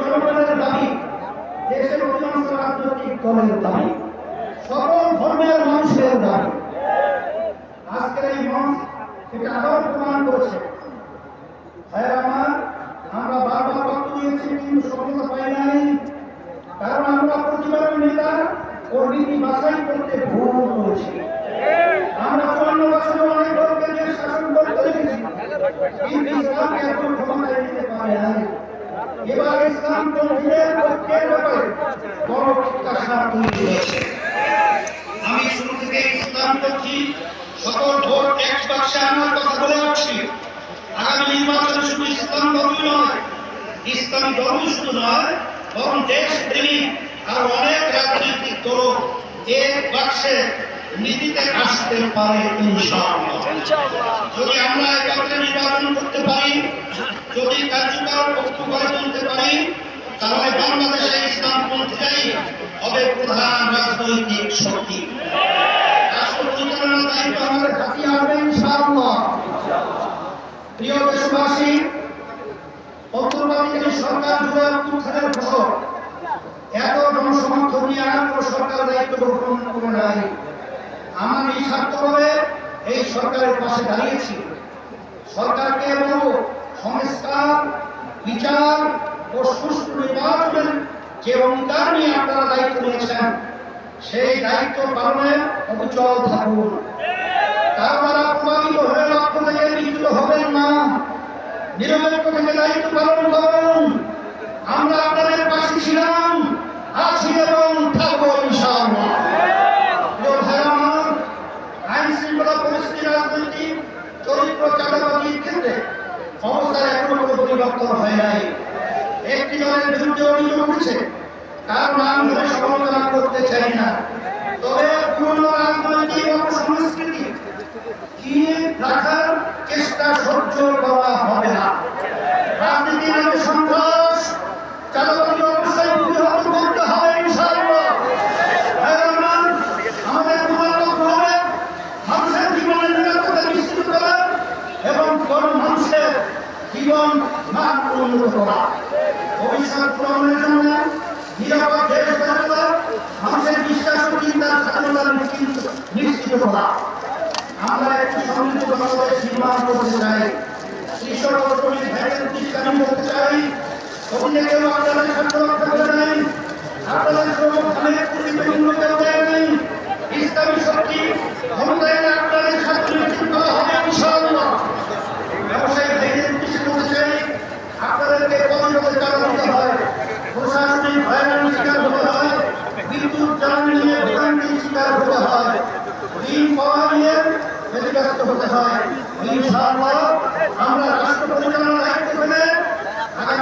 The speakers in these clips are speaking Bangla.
জনগণের দাবি, দেশের অধিকাংশ রাজনৈতিক দলের দাবি, সকল ধর্মের মানুষের দাবি। আজকের এই মঞ্চ এটা আবার প্রমাণ করেছে। আমার, আমরা বারবার রক্ত দিয়েছি, কিন্তু সফলতা পাই নাই। কারণ আমরা প্রতিবারের নেতা ও নীতি বাছাই করতে ভুল করেছি। আমরা চুয়ান্ন বছরে অনেক নিয়ে শাসন করতে দেখেছি, কিন্তু ইসলামকে এখন ক্ষমতায় নিতে পারে নাই। এবার আমি শুরু থেকে ইসলাম পন্থী সকল ভোট ট্যাক্স বাক্সে আনার কথা বলে আসছি আগামী নির্বাচনে শুধু ইসলাম ধর্মই নয় ইসলামী ধর্ম শুধু নয় বরং দেশ প্রেমিক আর অনেক রাজনৈতিক দল এক বাক্সে নীতিতে আসতে পারে যদি আমরা একাত্রে নির্বাচন করতে পারি, যদি কার্যকর পক্ষ করে তুলতে পারি তাহলে বাংলাদেশে ইসলাম ইসলামপন্থীরাই হবে প্রধান রাজনৈতিক শক্তি। রাষ্ট্র পরিচালনার দায়িত্ব আমাদের হাতে প্রিয় দেশবাসী অন্তর্বর্তীকালীন সরকার জুড়ে উত্থানের ফসল। এত জনসমর্থন নিয়ে সরকার দায়িত্ব গ্রহণ করে নাই। আমার নিঃস্বার্থভাবে এই সরকারের পাশে দাঁড়িয়েছি। সরকারকে বলব, সংস্কার, বিচার ও সুষ্ঠু নির্বাচনের যে অঙ্গীকার নিয়ে আপনারা দায়িত্ব নিয়েছেন, সেই দায়িত্ব পালনে অবিচল থাকুন। তার দ্বারা প্রভাবিত হয়ে লক্ষ্য থেকে নিযুক্ত হবেন না। নিরপেক্ষ থেকে দায়িত্ব পালন করুন। আমরা আপনাদের পাশে ছিলাম, আছি এবং থাকব ইনশাআল্লাহ। আইন শৃঙ্খলা পরিস্থিতি রাজনৈতিক, চরিত্র চাঁদাবাজির ক্ষেত্রে অবস্থার এখনও কোনো পরিবর্তন হয় নাই। একটি দলের বিরুদ্ধে অভিযোগ উঠছে। তার নাম ধরে সমালোচনা করতে চাই না। তবে পুরনো রাজনৈতিক অপসংস্কৃতি কি রাখার চেষ্টা সহ্য করা হবে না। রাজনীতি নামে সন্ত্রাস, চাঁদাবাজি অবশ্যই প্রতিহত করতে হবে ইনশাআল্লাহ। আমাদের মানুষের জীবনের নিশ্চিত করা এবং কোন মানুষের জীবন মান উন্নত করা ভবিষ্যৎ পূরণের জন্য নিরাপদ দেশ গড়ে তোলা, মানুষের বিশ্বাস ও চিন্তার স্বাধীনতা নিশ্চিত নিশ্চিত করা আমরা একটি সমৃদ্ধ বাংলাদেশ নির্মাণ করতে চাই কৃষক ও শ্রমিক ভাইদের প্রতিষ্ঠান করতে চাই অভিযোগ কেউ আপনাদের স্বার্থ রক্ষা করে নাই আপনাদের শ্রম ধানের প্রতিযোগিত কেউ দেয় নাই ইসলামী শক্তি ক্ষমতায় এলে আপনাদের স্বার্থ নিশ্চিত করা হবে ইনশাআল্লাহ ব্যবসায়ী ভাইদের প্রতিষ্ঠান করতে চাই আপনাদেরকে কর্মরত টাকা দিতে হয় প্রশাসনিক হয়রানির শিকার হতে হয় বিদ্যুৎ জ্বালানি নিয়ে ভোগান্তির শিকার হতে হয় ঋণ পাওয়া নিয়ে ক্ষতিগ্রস্ত হতে হয় ইনশাআল্লাহ আমরা রাষ্ট্র পেলে আগামী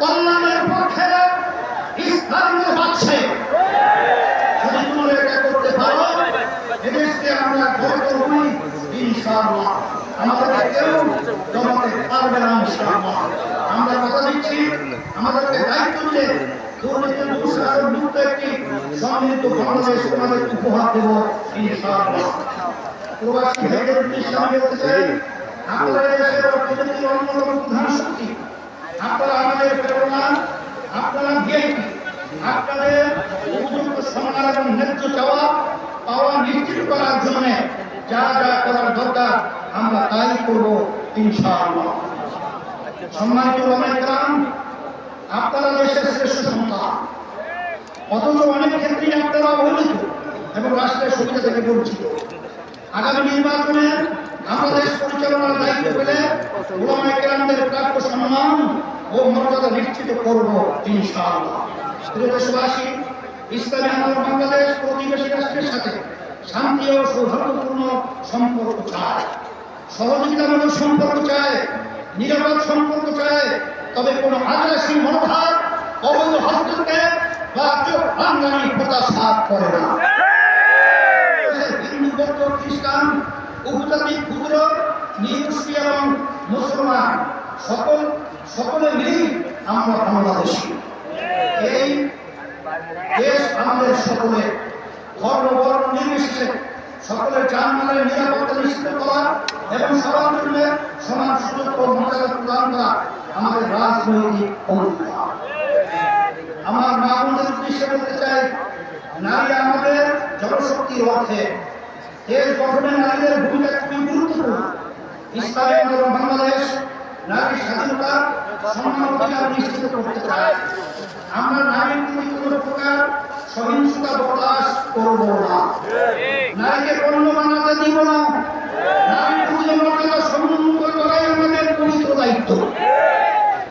কল্যাণের পক্ষে ইসলামের পক্ষে যদি তোমরা এটা করতে পারো। এদেশকে আমরা গড়ে তুলবই ইনশাআল্লাহ। উপহার দেব, ইনশাআল্লাহ। প্রবাসী ভাইদের উদ্দেশ্যে আমি বলতে চাই, আপনারা দেশের অর্থনীতির অন্যতম প্রধান শক্তি। আপনারা আমাদের প্রেরণা, আপনারা আপনাদের উপযুক্ত সম্মান এবং ন্যায্য চাওয়া পাওয়া নিশ্চিত করার জন্য যা যা করার দরকার, আমরা তাই করব ইনশাআল্লাহ। সম্মানিত রাম আপনারা দেশের শ্রেষ্ঠ সন্তান। অথচ অনেক ক্ষেত্রেই আপনারা অবহেলিত এবং রাষ্ট্রের সুবিধা থেকে বঞ্চিত। আগামী নির্বাচনে আমরা পরিচালনার দায়িত্ব পেলে ওলামায়ে কেরামদের প্রাপ্য সম্মান ও মর্যাদা নিশ্চিত করব ইনশাআল্লাহ। প্রিয় দেশবাসী, ইসলামী আন্দোলন বাংলাদেশ প্রতিবেশী রাষ্ট্রের সাথে শান্তি ও সৌহার্দ্যপূর্ণ সম্পর্ক চায়। সহযোগিতামূলক সম্পর্ক চায়, নিরাপদ সম্পর্ক চায়, তবে কোনো আগ্রাসী মনোভাব অবৈধ হস্তক্ষেপ বাঙালি প্রতা সাপ করে না। উপজাতি ক্ষুদ্র নিরুষ্টি এবং মুসলমান, সকল, সকলে মিলেই আমরা বাংলাদেশি। এই দেশ আমাদের সকলে ধর্ম বর্ণ নির্বিশেষে সকলের জানমালের নিরাপত্তা নিশ্চিত করা এবং সবার জন্য সমান সুযোগ ও মর্যাদা প্রদান করা আমাদের রাজনৈতিক অঙ্গীকার। আমার মা বোনদের উদ্দেশ্যে বলতে চাই, নারী আমাদের জনশক্তির অর্থে দেশ গঠনে নারীদের ইসলামী আন্দোলন বাংলাদেশ নারী স্বাধীনতা সম্মান অধিকার নিশ্চিত করতে চায়। আমরা নারীর প্রতি কোনো প্রকার সহিংসতা বরদাস্ত করব না। নারীকে পণ্য বানাতে দিব না। নারীর প্রতি মর্যাদা সম্মুখ করাই আমাদের পবিত্র দায়িত্ব।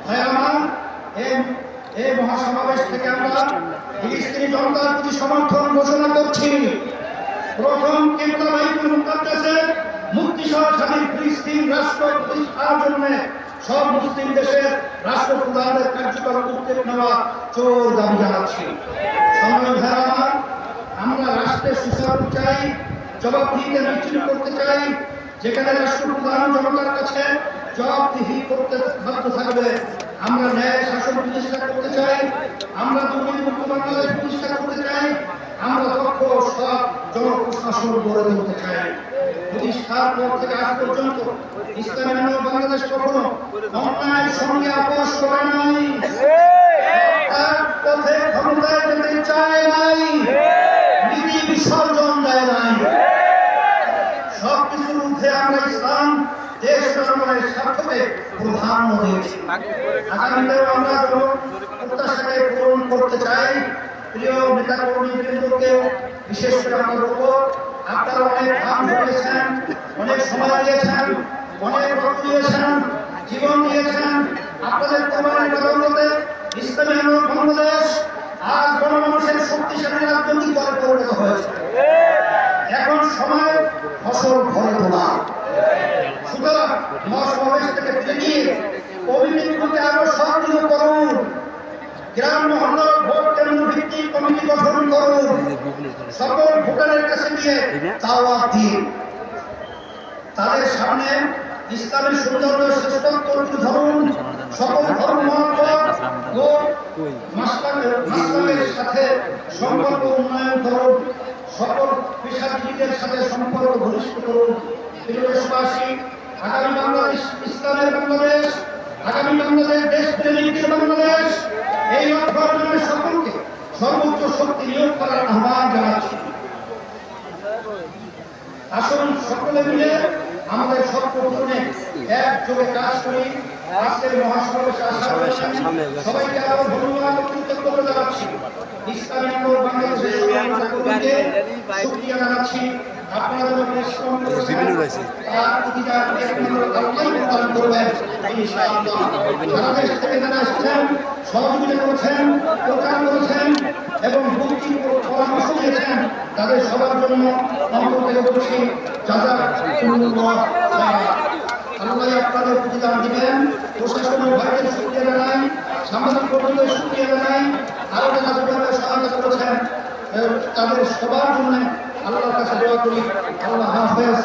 ভাই আমার এই মহাসমাবেশ থেকে আমরা ফিলিস্তিনি জনতার প্রতি সমর্থন ঘোষণা করছি। প্রথম কেবলা বাইতুল মুকাদ্দাসে মুক্তি সহ স্বাধীন ফিলিস্তিন রাষ্ট্র প্রতিষ্ঠার জন্য সব মুসলিম দেশের রাষ্ট্রপ্রধানদের কার্যকর উদ্যোগ নেওয়া চোর দাবি জানাচ্ছি। আমরা রাষ্ট্রের সুশাসন চাই, জবাবদিহিতে নিশ্চিত করতে চাই, যেখানে রাষ্ট্রপ্রধান জনতার কাছে জবাবদিহি করতে বাধ্য থাকবে। আমরা ন্যায় শাসন প্রতিষ্ঠা করতে চাই, আমরা দুর্নীতিমুক্ত বাংলাদেশ প্রতিষ্ঠা করতে চাই আমরা দক্ষ সৎ জনপ্রশাসন গড়ে তুলতে চাই প্রতিষ্ঠার পর থেকে আজ পর্যন্ত ইসলামী আন্দোলন বাংলাদেশ কখনো অন্যায়ের সঙ্গে আপোষ করে নাই। তার চায় নাই। বিসর্জন দেয় সব কিছুর আমরা ইসলাম, দেশ জনগণের স্বার্থকে প্রাধান্য দিয়েছি। আমরা পূরণ করতে চাই। প্রিয় নেতা বিশেষ করে অনেক অনেক সময় জীবন আপনাদের বাংলাদেশ শক্তিশালী রাজনৈতিক দলে পরিণত হয়েছে এখন সময় ফসল ঘরে তোলা সুতরাং মহাসমাবেশ থেকে বেরিয়ে অভিনীতিগুলোকে আরও সক্রিয় করুন গ্রাম মহল্লার ভোট কেন্দ্র ভিত্তিক কমিটি গঠন করুন সকল ভোটারের কাছে গিয়ে দাওয়াত দিন তাদের সামনে ইসলামের সৌন্দর্য শ্রেষ্ঠত্ব তুলে ধরুন সকল ধর্ম ও মাসলামের সাথে সম্পর্ক উন্নয়ন করুন। সকল পেশাজীবীদের সাথে সম্পর্ক ঘনিষ্ঠ করুন। দেশবাসী, আগামী বাংলাদেশ, ইসলামের বাংলাদেশ, আগামী বাংলাদেশ দেশ প্রেমিকের বাংলাদেশ, এই লক্ষ্য সকলকে সর্বোচ্চ শক্তি নিয়োগ করার আহ্বান জানাচ্ছি। আসুন সকলে মিলে আমাদের পূরণে একযোগে কাজ করি। আজকের মহাসমাবেশে সবাইকে আরও ধন্যবাদ কৃতজ্ঞতা জানাচ্ছি। ইসলামী আন্দোলন বাংলাদেশের সহযোগিতা কর্মীকে জানাচ্ছি। আপনারা পরিশ্রম করেছেন তার প্রতিটা আপনারা প্রদান করবেন ইনশাআল্লাহ। সারা দেশ থেকে যারা এসেছেন সহযোগিতা করেছেন প্রচার করেছেন এবং ভক্তি পরামর্শ দিয়েছেন তাদের সবার জন্য অন্তর থেকে বলছি যারা আল্লাহ আপনাদের প্রতিদান দিবেন। প্রশাসনের ভাইদের শুক্রিয়া জানাই সামাজিক কর্মীদের শুক্রিয়া জানাই আরও যারা যেভাবে সহায়তা তাদের সবার জন্য আল্লাহর কাছে দোয়া করি। আল্লাহ হাফেজ।